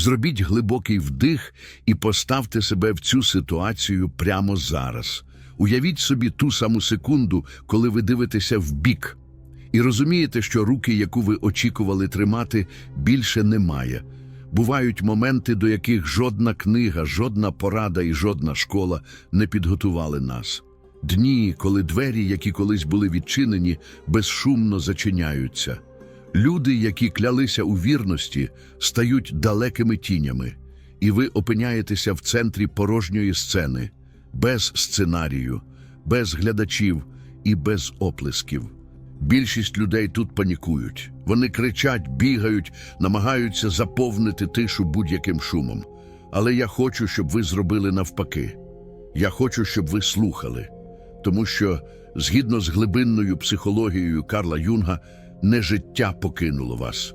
Зробіть глибокий вдих і поставте себе в цю ситуацію прямо зараз. Уявіть собі ту саму секунду, коли ви дивитеся в бік, і розумієте, що руки, яку ви очікували тримати, більше немає. Бувають моменти, до яких жодна книга, жодна порада і жодна школа не підготували нас. Дні, коли двері, які колись були відчинені, безшумно зачиняються. Люди, які клялися у вірності, стають далекими тінями, і ви опиняєтеся в центрі порожньої сцени, без сценарію, без глядачів і без оплесків. Більшість людей тут панікують. Вони кричать, бігають, намагаються заповнити тишу будь-яким шумом. Але я хочу, щоб ви зробили навпаки. Я хочу, щоб ви слухали. Тому що, згідно з глибинною психологією Карла Юнга, не життя покинуло вас.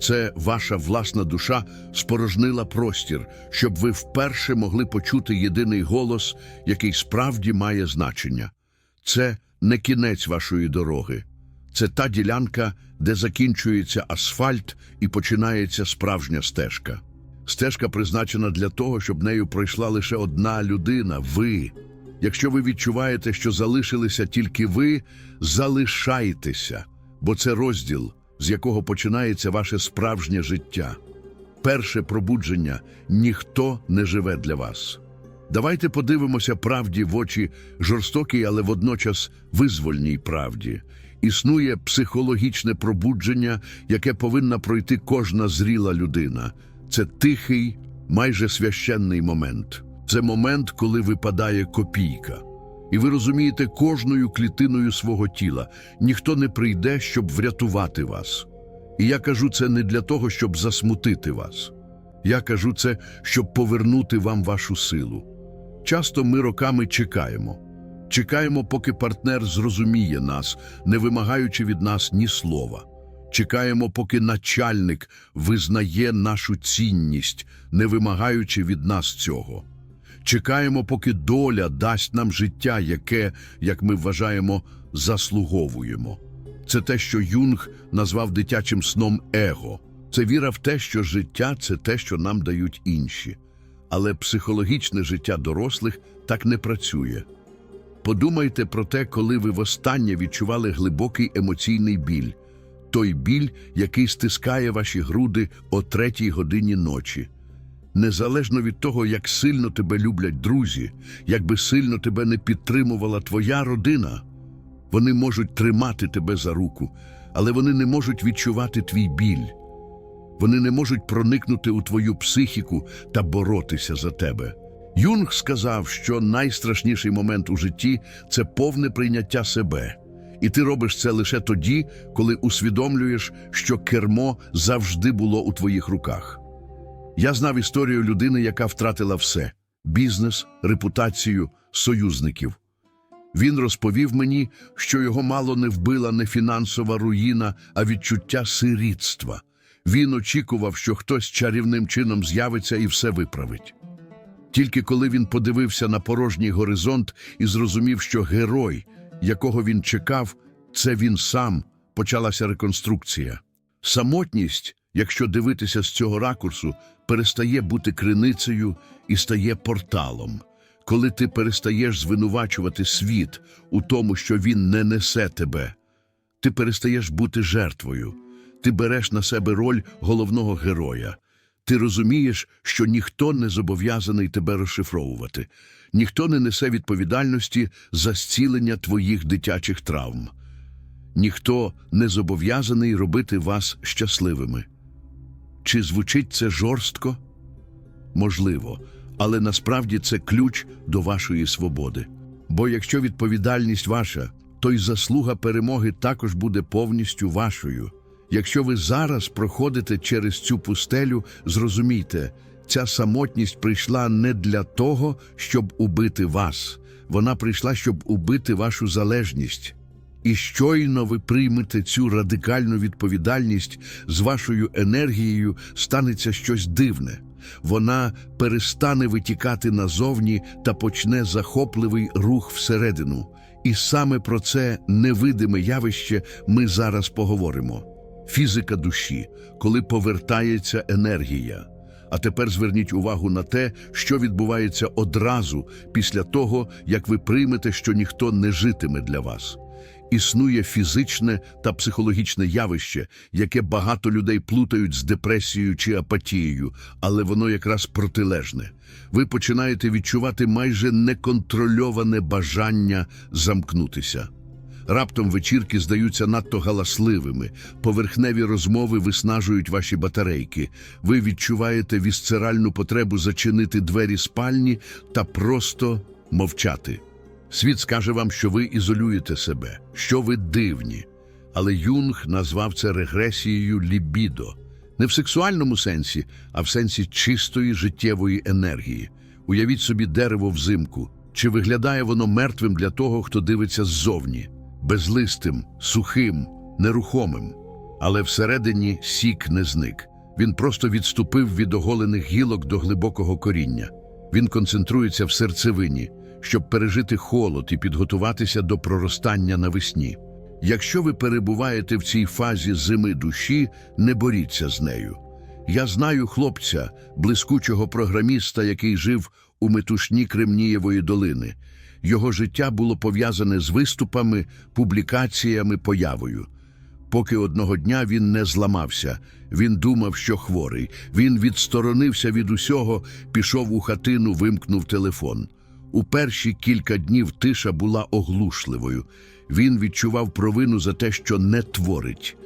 Це ваша власна душа спорожнила простір, щоб ви вперше могли почути єдиний голос, який справді має значення. Це не кінець вашої дороги. Це та ділянка, де закінчується асфальт і починається справжня стежка. Стежка призначена для того, щоб нею пройшла лише одна людина ви. Якщо ви відчуваєте, що залишилися тільки ви, залишайтеся, бо це розділ, з якого починається ваше справжнє життя. Перше пробудження ніхто не живе для вас. Давайте подивимося правді в очі жорстокій, але водночас визвольній правді. Існує психологічне пробудження, яке повинна пройти кожна зріла людина. Це тихий, майже священний момент. Це момент, коли випадає копійка. І ви розумієте кожною клітиною свого тіла. Ніхто не прийде, щоб врятувати вас. І я кажу це не для того, щоб засмутити вас. Я кажу це, щоб повернути вам вашу силу. Часто ми роками чекаємо. Чекаємо, поки партнер зрозуміє нас, не вимагаючи від нас ні слова. Чекаємо, поки начальник визнає нашу цінність, не вимагаючи від нас цього. Чекаємо, поки доля дасть нам життя, яке, як ми вважаємо, заслуговуємо. Це те, що Юнг назвав дитячим сном его. Це віра в те, що життя це те, що нам дають інші. Але психологічне життя дорослих так не працює. Подумайте про те, коли ви востаннє відчували глибокий емоційний біль, той біль, який стискає ваші груди о третій годині ночі. Незалежно від того, як сильно тебе люблять друзі, як би сильно тебе не підтримувала твоя родина, вони можуть тримати тебе за руку, але вони не можуть відчувати твій біль. Вони не можуть проникнути у твою психіку та боротися за тебе. Юнг сказав, що найстрашніший момент у житті це повне прийняття себе. І ти робиш це лише тоді, коли усвідомлюєш, що кермо завжди було у твоїх руках. Я знав історію людини, яка втратила все бізнес, репутацію, союзників. Він розповів мені, що його мало не вбила не фінансова руїна, а відчуття сирітства. Він очікував, що хтось чарівним чином з'явиться і все виправить. Тільки коли він подивився на порожній горизонт і зрозумів, що герой, якого він чекав, це він сам, почалася реконструкція. Самотність, якщо дивитися з цього ракурсу, перестає бути криницею і стає порталом. Коли ти перестаєш звинувачувати світ у тому, що він не несе тебе, ти перестаєш бути жертвою. Ти береш на себе роль головного героя. Ти розумієш, що ніхто не зобов'язаний тебе розшифровувати, ніхто не несе відповідальності за зцілення твоїх дитячих травм. Ніхто не зобов'язаний робити вас щасливими. Чи звучить це жорстко? Можливо, але насправді це ключ до вашої свободи. Бо якщо відповідальність ваша, то й заслуга перемоги також буде повністю вашою. Якщо ви зараз проходите через цю пустелю, зрозумійте, ця самотність прийшла не для того, щоб убити вас. Вона прийшла, щоб убити вашу залежність. І щойно ви приймете цю радикальну відповідальність, з вашою енергією станеться щось дивне. Вона перестане витікати назовні та почне захопливий рух всередину. І саме про це невидиме явище ми зараз поговоримо. Фізика душі, коли повертається енергія. А тепер зверніть увагу на те, що відбувається одразу після того, як ви приймете, що ніхто не житиме для вас. Існує фізичне та психологічне явище, яке багато людей плутають з депресією чи апатією, але воно якраз протилежне. Ви починаєте відчувати майже неконтрольоване бажання замкнутися. Раптом вечірки здаються надто галасливими, поверхневі розмови виснажують ваші батарейки. Ви відчуваєте вісцеральну потребу зачинити двері спальні та просто мовчати. Світ скаже вам, що ви ізолюєте себе, що ви дивні. Але Юнг назвав це регресією лібідо. Не в сексуальному сенсі, а в сенсі чистої життєвої енергії. Уявіть собі дерево взимку. Чи виглядає воно мертвим для того, хто дивиться ззовні? Безлистим, сухим, нерухомим. Але всередині сік не зник. Він просто відступив від оголених гілок до глибокого коріння. Він концентрується в серцевині, щоб пережити холод і підготуватися до проростання навесні. Якщо ви перебуваєте в цій фазі зими душі, не боріться з нею. Я знаю хлопця, блискучого програміста, який жив у метушні Кремнієвої долини. Його життя було пов'язане з виступами, публікаціями, появою. Поки одного дня він не зламався, він думав, що хворий. Він відсторонився від усього, пішов у хатину, вимкнув телефон. У перші кілька днів тиша була оглушливою. Він відчував провину за те, що не творить.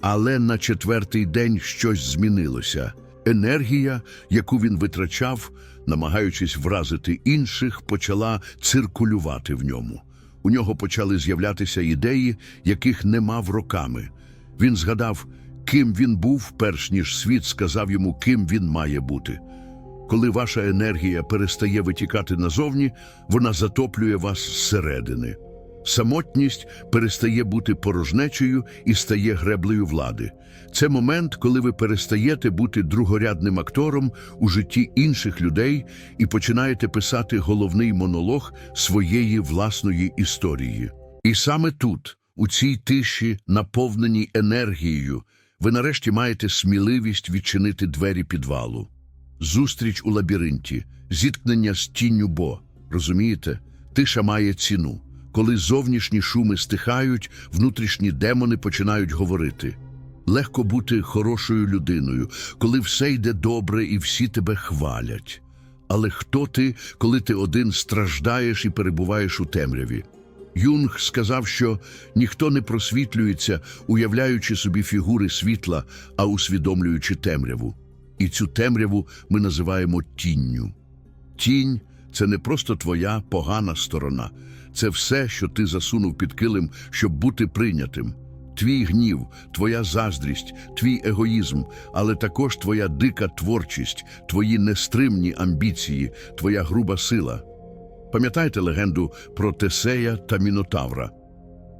Але на четвертий день щось змінилося. Енергія, яку він витрачав, намагаючись вразити інших, почала циркулювати в ньому. У нього почали з'являтися ідеї, яких не мав роками. Він згадав, ким він був, перш ніж світ сказав йому, ким він має бути. Коли ваша енергія перестає витікати назовні, вона затоплює вас зсередини. Самотність перестає бути порожнечею і стає греблею влади. Це момент, коли ви перестаєте бути другорядним актором у житті інших людей і починаєте писати головний монолог своєї власної історії. І саме тут, у цій тиші, наповненій енергією, ви нарешті маєте сміливість відчинити двері підвалу. Зустріч у лабіринті, зіткнення з тінню Бо. Розумієте? Тиша має ціну. Коли зовнішні шуми стихають, внутрішні демони починають говорити. Легко бути хорошою людиною, коли все йде добре і всі тебе хвалять. Але хто ти, коли ти один страждаєш і перебуваєш у темряві? Юнг сказав, що ніхто не просвітлюється, уявляючи собі фігури світла, а усвідомлюючи темряву. І цю темряву ми називаємо тінню. Тінь це не просто твоя погана сторона, це все, що ти засунув під килим, щоб бути прийнятим. Твій гнів, твоя заздрість, твій егоїзм, але також твоя дика творчість, твої нестримні амбіції, твоя груба сила. Пам'ятаєте легенду про Тесея та Мінотавра?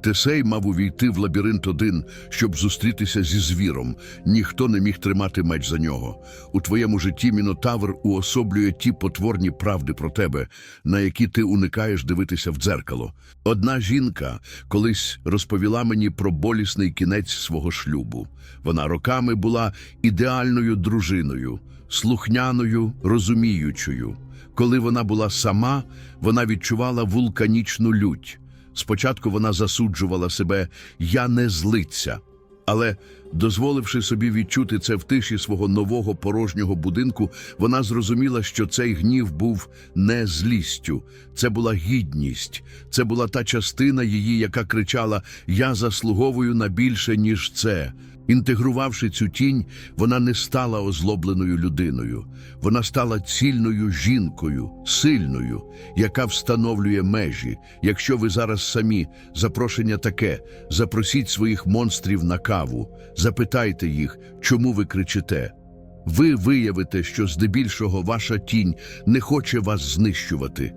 Тесей мав увійти в лабіринт один, щоб зустрітися зі звіром. Ніхто не міг тримати меч за нього. У твоєму житті Мінотавр уособлює ті потворні правди про тебе, на які ти уникаєш дивитися в дзеркало. Одна жінка колись розповіла мені про болісний кінець свого шлюбу. Вона роками була ідеальною дружиною, слухняною, розуміючою. Коли вона була сама, вона відчувала вулканічну лють. Спочатку вона засуджувала себе Я не злиться. Але, дозволивши собі відчути це в тиші свого нового порожнього будинку, вона зрозуміла, що цей гнів був не злістю, це була гідність, це була та частина її, яка кричала Я заслуговую на більше, ніж це. Інтегрувавши цю тінь, вона не стала озлобленою людиною. Вона стала цільною жінкою, сильною, яка встановлює межі. Якщо ви зараз самі, запрошення таке, запросіть своїх монстрів на каву, запитайте їх, чому ви кричите. Ви виявите, що здебільшого ваша тінь не хоче вас знищувати.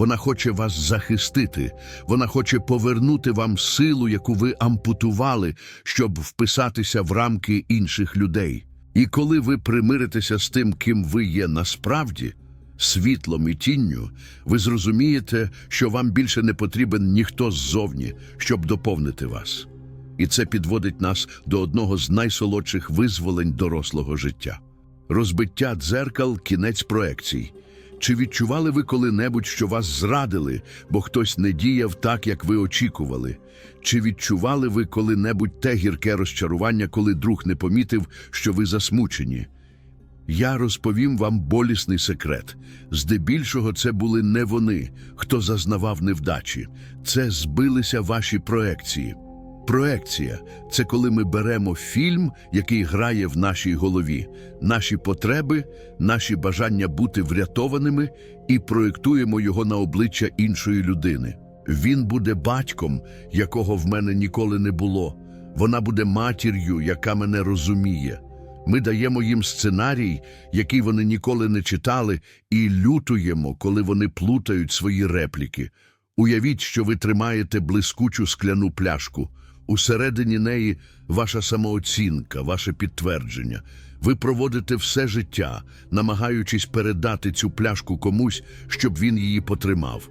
Вона хоче вас захистити, вона хоче повернути вам силу, яку ви ампутували, щоб вписатися в рамки інших людей. І коли ви примиритеся з тим, ким ви є насправді, світлом і тінню, ви зрозумієте, що вам більше не потрібен ніхто ззовні, щоб доповнити вас. І це підводить нас до одного з найсолодших визволень дорослого життя. Розбиття дзеркал кінець проекцій. Чи відчували ви коли-небудь, що вас зрадили, бо хтось не діяв так, як ви очікували? Чи відчували ви коли-небудь те гірке розчарування, коли друг не помітив, що ви засмучені? Я розповім вам болісний секрет. Здебільшого це були не вони, хто зазнавав невдачі. Це збилися ваші проекції. Проекція це коли ми беремо фільм, який грає в нашій голові, наші потреби, наші бажання бути врятованими, і проєктуємо його на обличчя іншої людини. Він буде батьком, якого в мене ніколи не було. Вона буде матір'ю, яка мене розуміє. Ми даємо їм сценарій, який вони ніколи не читали, і лютуємо, коли вони плутають свої репліки. Уявіть, що ви тримаєте блискучу скляну пляшку. Усередині неї ваша самооцінка, ваше підтвердження. Ви проводите все життя, намагаючись передати цю пляшку комусь, щоб він її потримав.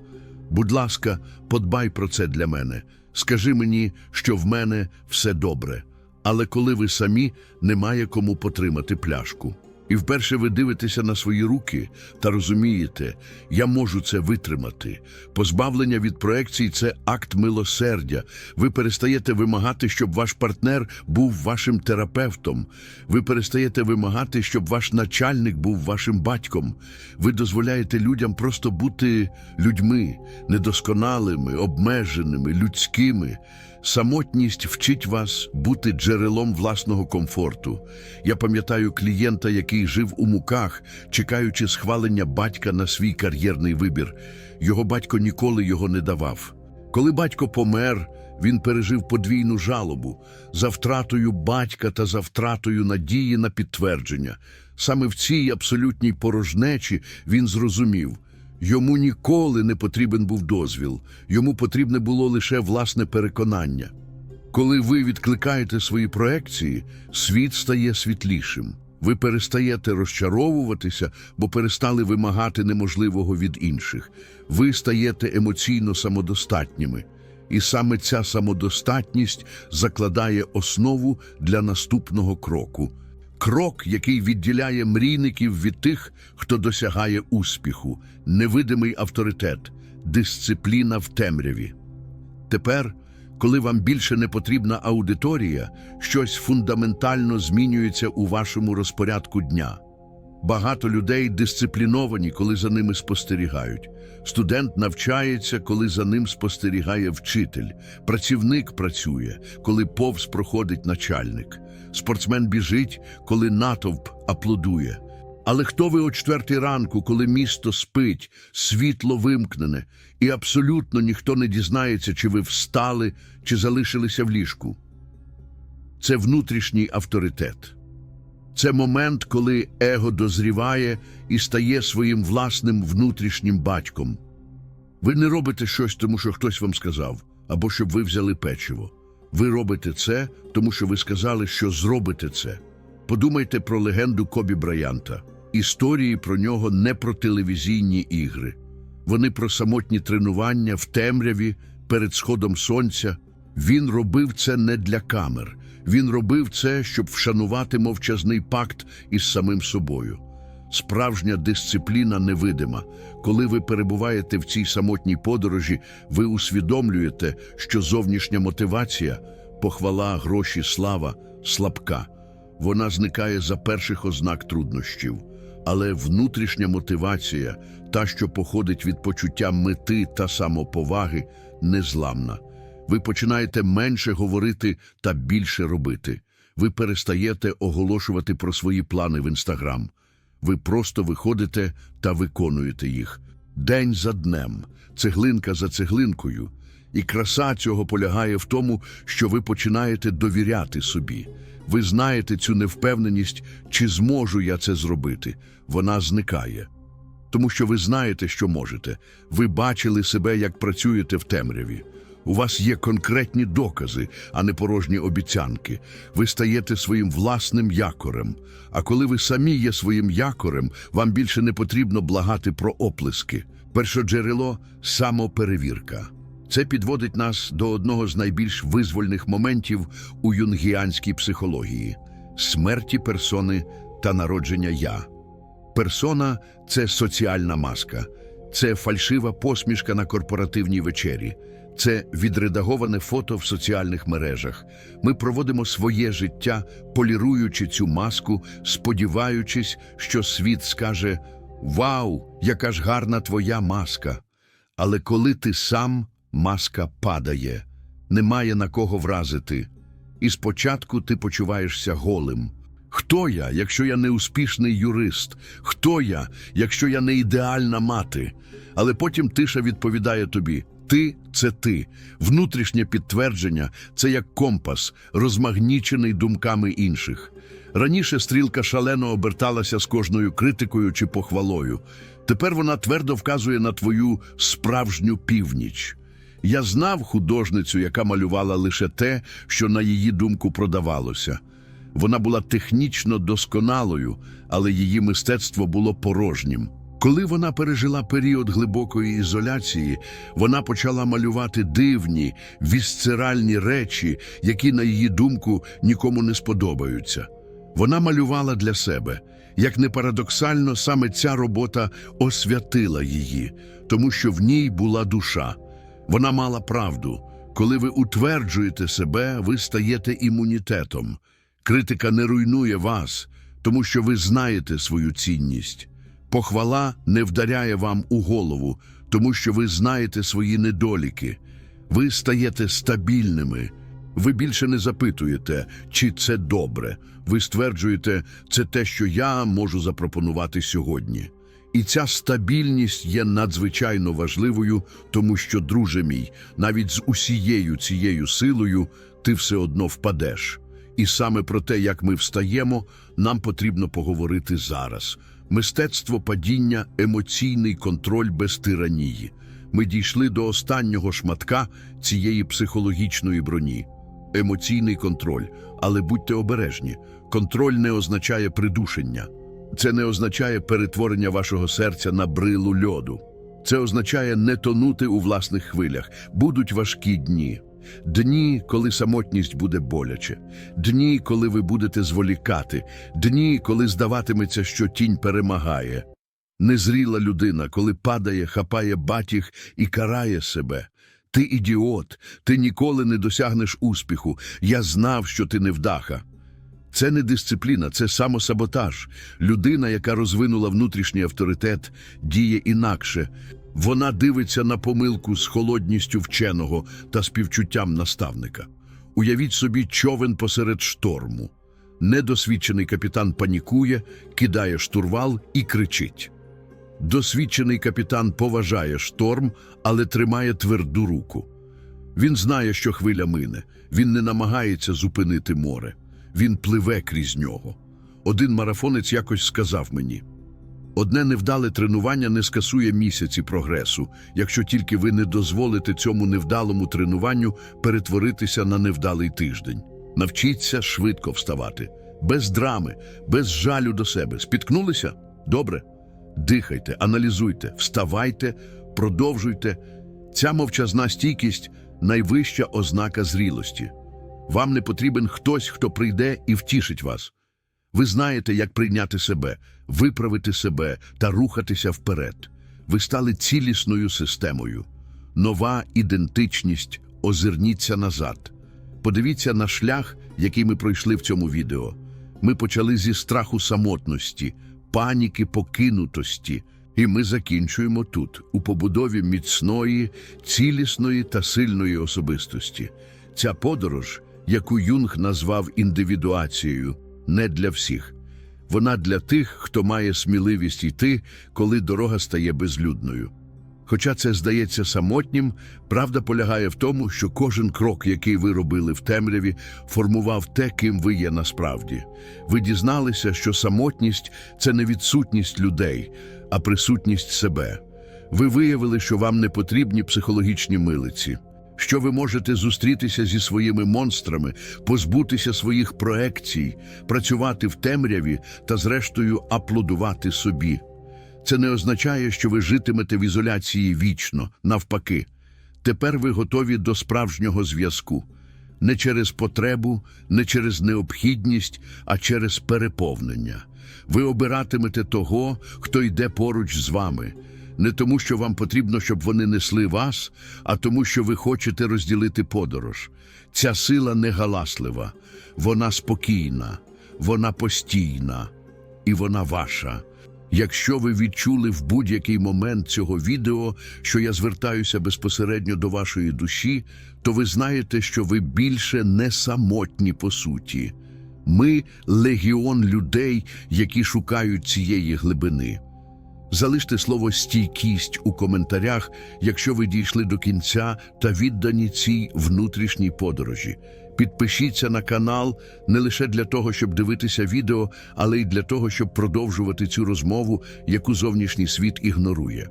Будь ласка, подбай про це для мене. Скажи мені, що в мене все добре. Але коли ви самі, немає кому потримати пляшку. І вперше ви дивитеся на свої руки та розумієте, я можу це витримати. Позбавлення від проекцій це акт милосердя. Ви перестаєте вимагати, щоб ваш партнер був вашим терапевтом. Ви перестаєте вимагати, щоб ваш начальник був вашим батьком. Ви дозволяєте людям просто бути людьми, недосконалими, обмеженими, людськими. Самотність вчить вас бути джерелом власного комфорту. Я пам'ятаю клієнта, який жив у муках, чекаючи схвалення батька на свій кар'єрний вибір. Його батько ніколи його не давав. Коли батько помер, він пережив подвійну жалобу за втратою батька та за втратою надії на підтвердження. Саме в цій абсолютній порожнечі він зрозумів. Йому ніколи не потрібен був дозвіл, йому потрібне було лише власне переконання. Коли ви відкликаєте свої проекції, світ стає світлішим. Ви перестаєте розчаровуватися, бо перестали вимагати неможливого від інших. Ви стаєте емоційно самодостатніми. І саме ця самодостатність закладає основу для наступного кроку. Крок, який відділяє мрійників від тих, хто досягає успіху, невидимий авторитет, дисципліна в темряві. Тепер, коли вам більше не потрібна аудиторія, щось фундаментально змінюється у вашому розпорядку дня. Багато людей дисципліновані, коли за ними спостерігають. Студент навчається, коли за ним спостерігає вчитель. Працівник працює, коли повз проходить начальник. Спортсмен біжить, коли натовп аплодує. Але хто ви о четвертій ранку, коли місто спить, світло вимкнене, і абсолютно ніхто не дізнається, чи ви встали, чи залишилися в ліжку? Це внутрішній авторитет. Це момент, коли его дозріває і стає своїм власним внутрішнім батьком. Ви не робите щось, тому що хтось вам сказав, або щоб ви взяли печиво. Ви робите це, тому що ви сказали, що зробите це. Подумайте про легенду Кобі Браянта. Історії про нього не про телевізійні ігри. Вони про самотні тренування в темряві перед сходом сонця. Він робив це не для камер. Він робив це, щоб вшанувати мовчазний пакт із самим собою. Справжня дисципліна невидима. Коли ви перебуваєте в цій самотній подорожі, ви усвідомлюєте, що зовнішня мотивація, похвала, гроші, слава слабка. Вона зникає за перших ознак труднощів. Але внутрішня мотивація, та, що походить від почуття мети та самоповаги, незламна. Ви починаєте менше говорити та більше робити. Ви перестаєте оголошувати про свої плани в інстаграм. Ви просто виходите та виконуєте їх день за днем, цеглинка за цеглинкою. І краса цього полягає в тому, що ви починаєте довіряти собі. Ви знаєте цю невпевненість, чи зможу я це зробити. Вона зникає. Тому що ви знаєте, що можете. Ви бачили себе, як працюєте в темряві. У вас є конкретні докази, а не порожні обіцянки. Ви стаєте своїм власним якорем. А коли ви самі є своїм якорем, вам більше не потрібно благати про оплески. Першоджерело самоперевірка. Це підводить нас до одного з найбільш визвольних моментів у юнгіанській психології смерті персони та народження я. Персона це соціальна маска, це фальшива посмішка на корпоративній вечері, це відредаговане фото в соціальних мережах. Ми проводимо своє життя, поліруючи цю маску, сподіваючись, що світ скаже Вау, яка ж гарна твоя маска! Але коли ти сам, маска падає, немає на кого вразити. І спочатку ти почуваєшся голим. Хто я, якщо я не успішний юрист? Хто я, якщо я не ідеальна мати? Але потім тиша відповідає тобі: ти це ти. Внутрішнє підтвердження це як компас, розмагнічений думками інших. Раніше стрілка шалено оберталася з кожною критикою чи похвалою. Тепер вона твердо вказує на твою справжню північ. Я знав художницю, яка малювала лише те, що на її думку продавалося. Вона була технічно досконалою, але її мистецтво було порожнім. Коли вона пережила період глибокої ізоляції, вона почала малювати дивні, вісцеральні речі, які, на її думку, нікому не сподобаються. Вона малювала для себе. Як не парадоксально, саме ця робота освятила її, тому що в ній була душа. Вона мала правду. Коли ви утверджуєте себе, ви стаєте імунітетом. Критика не руйнує вас, тому що ви знаєте свою цінність. Похвала не вдаряє вам у голову, тому що ви знаєте свої недоліки. Ви стаєте стабільними. Ви більше не запитуєте, чи це добре. Ви стверджуєте, це те, що я можу запропонувати сьогодні. І ця стабільність є надзвичайно важливою, тому що, друже мій, навіть з усією цією силою ти все одно впадеш. І саме про те, як ми встаємо, нам потрібно поговорити зараз. Мистецтво падіння, емоційний контроль без тиранії. Ми дійшли до останнього шматка цієї психологічної броні. Емоційний контроль. Але будьте обережні. Контроль не означає придушення. Це не означає перетворення вашого серця на брилу льоду. Це означає не тонути у власних хвилях. Будуть важкі дні. Дні, коли самотність буде боляче, дні, коли ви будете зволікати, дні, коли здаватиметься, що тінь перемагає. Незріла людина, коли падає, хапає батіг і карає себе. Ти ідіот, ти ніколи не досягнеш успіху. Я знав, що ти невдаха. Це не дисципліна, це самосаботаж. Людина, яка розвинула внутрішній авторитет, діє інакше. Вона дивиться на помилку з холодністю вченого та співчуттям наставника. Уявіть собі човен посеред шторму. Недосвідчений капітан панікує, кидає штурвал і кричить. Досвідчений капітан поважає шторм, але тримає тверду руку. Він знає, що хвиля мине, він не намагається зупинити море, він пливе крізь нього. Один марафонець якось сказав мені: одне невдале тренування не скасує місяці прогресу, якщо тільки ви не дозволите цьому невдалому тренуванню перетворитися на невдалий тиждень. Навчіться швидко вставати, без драми, без жалю до себе. Спіткнулися? Добре. Дихайте, аналізуйте, вставайте, продовжуйте. Ця мовчазна стійкість найвища ознака зрілості. Вам не потрібен хтось, хто прийде і втішить вас. Ви знаєте, як прийняти себе, виправити себе та рухатися вперед. Ви стали цілісною системою. Нова ідентичність, озирніться назад. Подивіться на шлях, який ми пройшли в цьому відео. Ми почали зі страху самотності, паніки покинутості, і ми закінчуємо тут, у побудові міцної, цілісної та сильної особистості. Ця подорож, яку Юнг назвав індивідуацією, не для всіх. Вона для тих, хто має сміливість йти, коли дорога стає безлюдною. Хоча це здається самотнім, правда полягає в тому, що кожен крок, який ви робили в темряві, формував те, ким ви є насправді. Ви дізналися, що самотність це не відсутність людей, а присутність себе. Ви виявили, що вам не потрібні психологічні милиці, що ви можете зустрітися зі своїми монстрами, позбутися своїх проекцій, працювати в темряві та, зрештою, аплодувати собі. Це не означає, що ви житимете в ізоляції вічно, навпаки. Тепер ви готові до справжнього зв'язку. Не через потребу, не через необхідність, а через переповнення. Ви обиратимете того, хто йде поруч з вами, не тому, що вам потрібно, щоб вони несли вас, а тому, що ви хочете розділити подорож. Ця сила не галаслива, вона спокійна, вона постійна і вона ваша. Якщо ви відчули в будь-який момент цього відео, що я звертаюся безпосередньо до вашої душі, то ви знаєте, що ви більше не самотні по суті. Ми легіон людей, які шукають цієї глибини. Залиште слово стійкість у коментарях, якщо ви дійшли до кінця та віддані цій внутрішній подорожі. Підпишіться на канал не лише для того, щоб дивитися відео, але й для того, щоб продовжувати цю розмову, яку зовнішній світ ігнорує.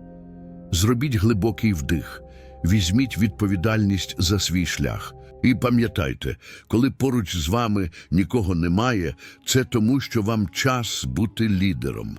Зробіть глибокий вдих, візьміть відповідальність за свій шлях. І пам'ятайте, коли поруч з вами нікого немає, це тому, що вам час бути лідером.